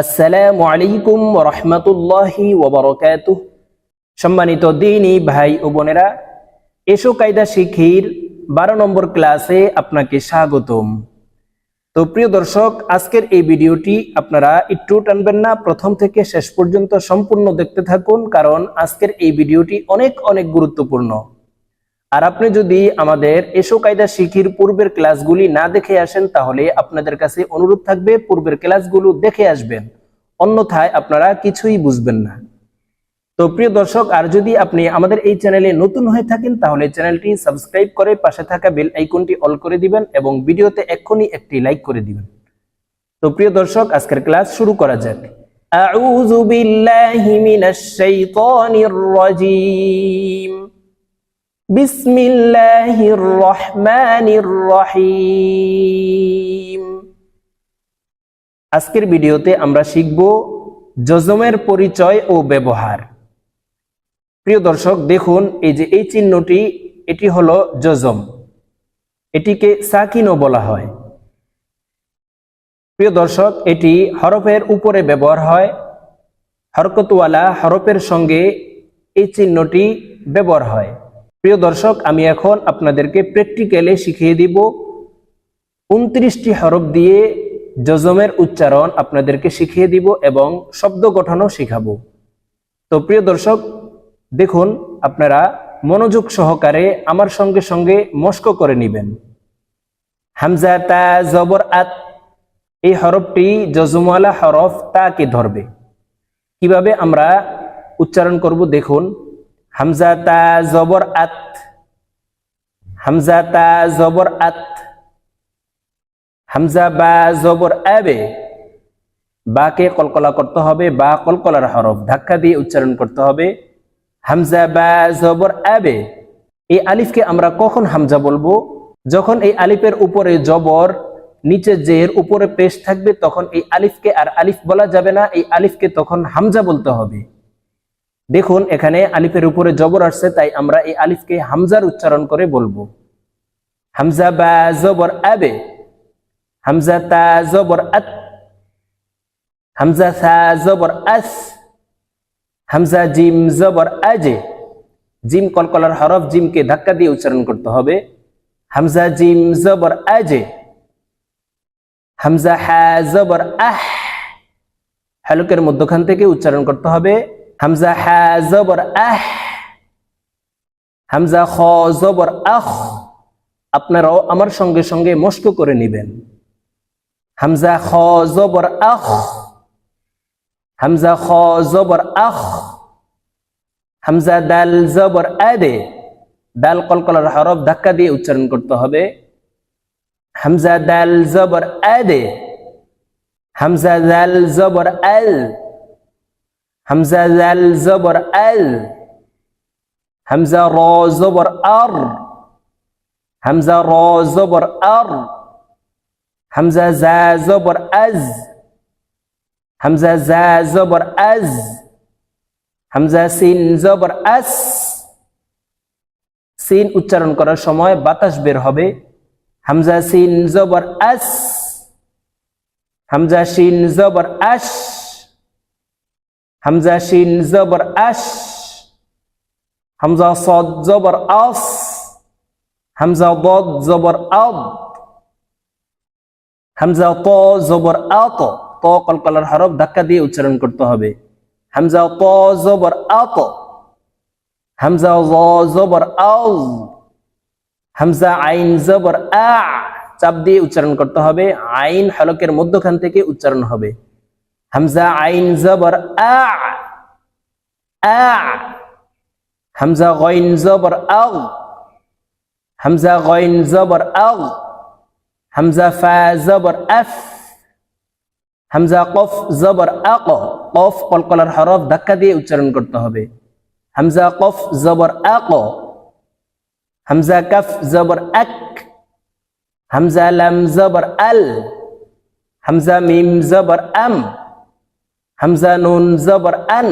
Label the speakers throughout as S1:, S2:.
S1: আসসালামু আলাইকুম রহমতুল্লাহি ওবরকাতুহ সম্মানিত দিনী ভাই ও বোনেরা, এসো কায়দা শিখির বারো নম্বর ক্লাসে আপনাকে স্বাগতম। তো প্রিয় দর্শক, আজকের এই ভিডিওটি আপনারা একটু টানবেন না, প্রথম থেকে শেষ পর্যন্ত সম্পূর্ণ দেখতে থাকুন, কারণ আজকের এই ভিডিওটি অনেক অনেক গুরুত্বপূর্ণ। আর আপনি যদি আমাদের এসো কায়দা শিখির পূর্বের ক্লাসগুলি না দেখে আসেন, তাহলে আপনাদের কাছে অনুরোধ থাকবে, পূর্বের ক্লাসগুলো দেখে আসবেন। অন্যথায় আপনারা কিছুই বুঝবেন না। তো প্রিয় দর্শক, আর যদি আপনি আমাদের এই চ্যানেলে নতুন হয়ে থাকেন, তাহলে চ্যানেলটি সাবস্ক্রাইব করে পাশে থাকা বেল আইকনটি অল করে দিবেন এবং ভিডিওতে এক্ষুনি একটি লাইক করে দিবেন। তো প্রিয় দর্শক, আজকের ক্লাস শুরু করা যাক। আউযু বিল্লাহি মিনাশ শাইতানির রাজীম। বিসমিল্লাহির রহমানির রহিম। আজকের ভিডিওতে আমরা শিখব যজমের পরিচয় ও ব্যবহার। প্রিয় দর্শক, দেখুন এই যে এই চিহ্নটি, এটি হলো যজম। এটিকে সাকিনও বলা হয়। প্রিয় দর্শক, এটি হরফের উপরে ব্যবহার হয়। হরকতওয়ালা হরফের সঙ্গে এই চিহ্নটি ব্যবহার হয়। প্রিয় দর্শক, আমি এখন আপনাদেরকে প্র্যাকটিক্যালে শিখিয়ে দিব উনত্রিশটি হরফ দিয়ে জজমের উচ্চারণ আপনাদেরকে শিখিয়ে দিব এবং শব্দ গঠনও শিখাবো। তো প্রিয় দর্শক, দেখুন, আপনারা মনোযোগ সহকারে আমার সঙ্গে সঙ্গে মস্ক করে নেবেন। হামজা তা জবর আত, এই হরফটি জজমওয়ালা হরফ তাকে ধরবে। কীভাবে আমরা উচ্চারণ করব দেখুন জবর আত জবর আত, হামজা বা জবর আবে, বাকে কলকলা করতে হবে, বা কলকলার হরফ ধাক্কা দিয়ে উচ্চারণ করতে হবে। হামজা বা জবর আবে, এই আলিফকে আমরা কখন হামজা বলব? যখন এই আলিফের উপরে জবর, নিচে জের উপরে পেশ থাকবে, তখন এই আলিফকে আর আলিফ বলা যাবে না, এই আলিফকে তখন হামজা বলতে হবে। দেখুন, এখানে আলিফের উপরে জবর আসছে, তাই আমরা এই আলিফকে হামজার উচ্চারণ করে বলব। হামজা বা জবর আবে, হামজা তা জবর আত, হামজা সা জবর আস, হামজা জিম জবর আজে। জিম, কলকলার হরফ জিমকে ধাক্কা দিয়ে উচ্চারণ করতে হবে। হামজা জিম জবর আজে, হামজা হা জবর আহ। হ্যালুকের মধ্যখান থেকে উচ্চারণ করতে হবে। হামজা হা জবর আহ হামজা খ জবর আখ আপনারাও আমার সঙ্গে সঙ্গে মস্ক করে নেবেন হামজা খ জবর আখ হামজা খ জবর আখ হামজা দাল জবর আদে দাল কলকলার হরফ ধাক্কা দিয়ে উচ্চারণ করতে হবে হামজা দাল জবর আদে হামজা দাল জবর আল হামজা দাল জবর আল হামজা র জবর আর হামজা র জবর আর হামজা জা জবর আজ হামজা জা জবর আজ হামজা সিন জবর আস সিন উচ্চারণ করার সময় বাতাস বের হবে হামজা সিন জবর আস হামজা শিন জবর আশ হামজা শিন জবর আশ হামজা সদ জবর আস হামজা বদ জবর আদ হামজা ত জবর আত ত কলকলার হরফ ধাক্কা দিয়ে উচ্চারণ করতে হবে। হামজা ত জবর আত হামজা জ জবর আজ হামজা আইন জবর আ চাপ দিয়ে উচ্চারণ করতে হবে। আইন হলকের মধ্যখান থেকে উচ্চারণ হবে। হামজা আইন জবর আ হামজা গইন জবর আগ হামজা গইন জবর আগ হামজা ফা জবর আফ হামজা কফ জবর আক। কফ কলকলার হরফ ধাক্কা দিয়ে উচ্চারণ করতে হবে। হামজা কফ জবর আক। হামজা কাফ জবর আক হামজা লাম জবর আল। হামজা মিম জবর আম। হামজা নুন জবর আন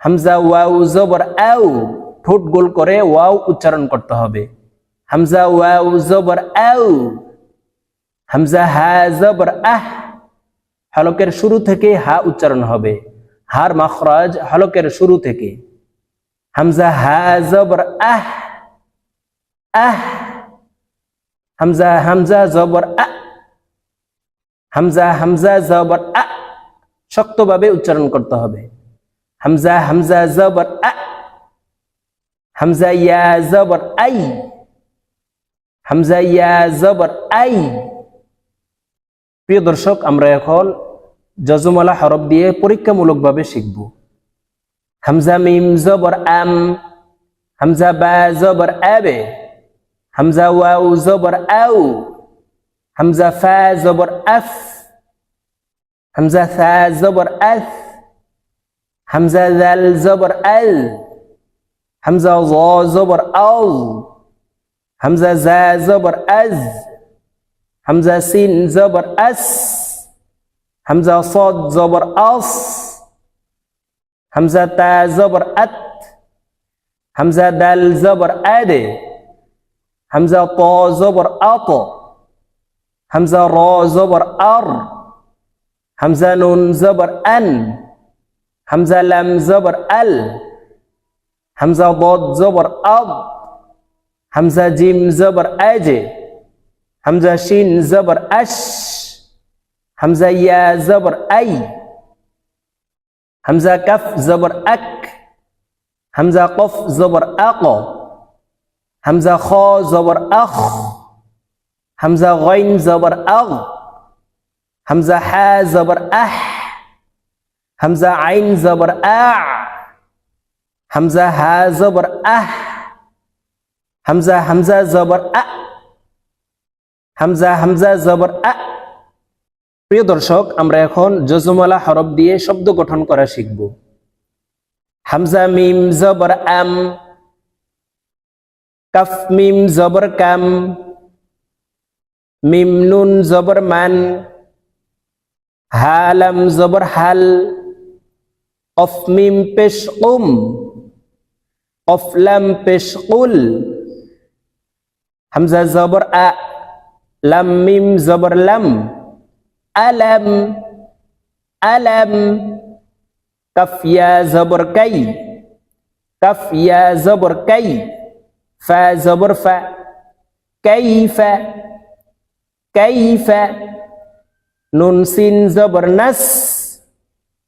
S1: হামজা ওয়াউ জবর আউ ঠোঁট গোল করে ওয়াও উচ্চারণ করতে হবে। হামজা ওয়াউ জবর আউ হামজা হা জবর আহ হলকের শুরু থেকে হা উচ্চারণ হবে। হার মাখরাজ হলকের শুরু থেকে। হামজা হা জবর আহ আহ হামজা হামজা জবর আ হামজা হামজা জবর আ শক্তভাবে উচ্চারণ করতে হবে। হামজা হামজা, জবর, আ। হামজা, ইয়া, জবর, আই। হামজা, ইয়া, জবর, আই। প্রিয় দর্শক, আমরা এখন যজমালা হরফ দিয়ে পরীক্ষামূলকভাবে শিখব। হামজা, মিম, জবর, আম। হামজা, বা, জবর, আবে। হামজা ওয়াউ জবর আউ হামজা, ফা, জবর, আফ। همزة ثا زبر أث همزة ذل زبر أل همزة ظا زبر أظ همزة زا زبر أز همزة سين زبر أس همزة صاد زبر أص همزة تا زبر أت همزة دال زبر أد همزة طا زبر أط همزة را زبر أر. همزة نون زبر أن. همزة لام زبر أل. همزة ضاد زبر أض. همزة جيم زبر أج. همزة شين زبر أش. همزة يا زبر أي. همزة كف زبر أك. همزة قف زبر أق. همزة خا زبر أخ. همزة غين زبر أغ. হামজা হা জবর আহ হামজা আইন জবর আ হামজা হা জবর আহ হামজা হামজা জবর আ হামজা হামজা জবর আ প্রিয় দর্শক, আমরা এখন যজমালা হরফ দিয়ে শব্দ গঠন করা শিখব। হামজা মিম জবর আম, কাফ মিম জবর কাম, মিম নুন জবর মান হালাম জবর হাল অফ মিম পেশ উম অফ লাম পেশ উল হামজা জবর আ লাম মিম জবর লাম আলম আলম কাফ ইয়া জবর কাই কাফ ইয়া জবর কাই ফা জবর ফা نون سين زبر نس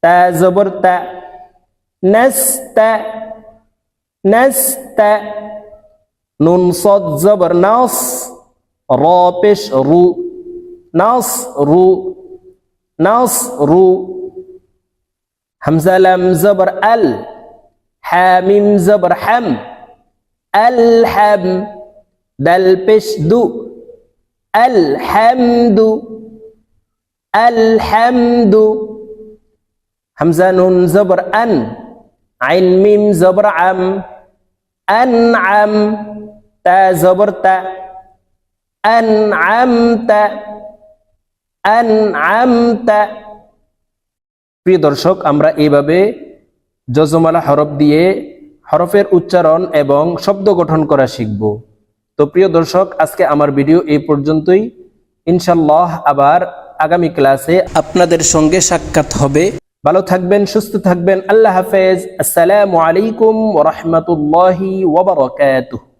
S1: تا زبر تا نس تا نس تا نون صد زبر نص رابش رو نص رو نص رو همزه لم زبر ال حاميم زبر حم الحم دل پیش دو الحمد আলহামদু। হামজা নুন জবর আন, আইন মিম জবর আম, আনআম, তা জবর তা আন আম তা আন আম আনআমতা প্রিয় দর্শক, আমরা এইভাবে যজমালা হরফ দিয়ে হরফের উচ্চারণ এবং শব্দ গঠন করা শিখব। তো প্রিয় দর্শক, আজকে আমার ভিডিও এই পর্যন্তই। ইনশাল্লাহ আবার আগামী ক্লাসে আপনাদের সঙ্গে সাক্ষাৎ হবে। ভালো থাকবেন, সুস্থ থাকবেন। আল্লাহ হাফেজ। আসসালামু আলাইকুম ওরহমতুল্লাহি ওবরাকাতুহ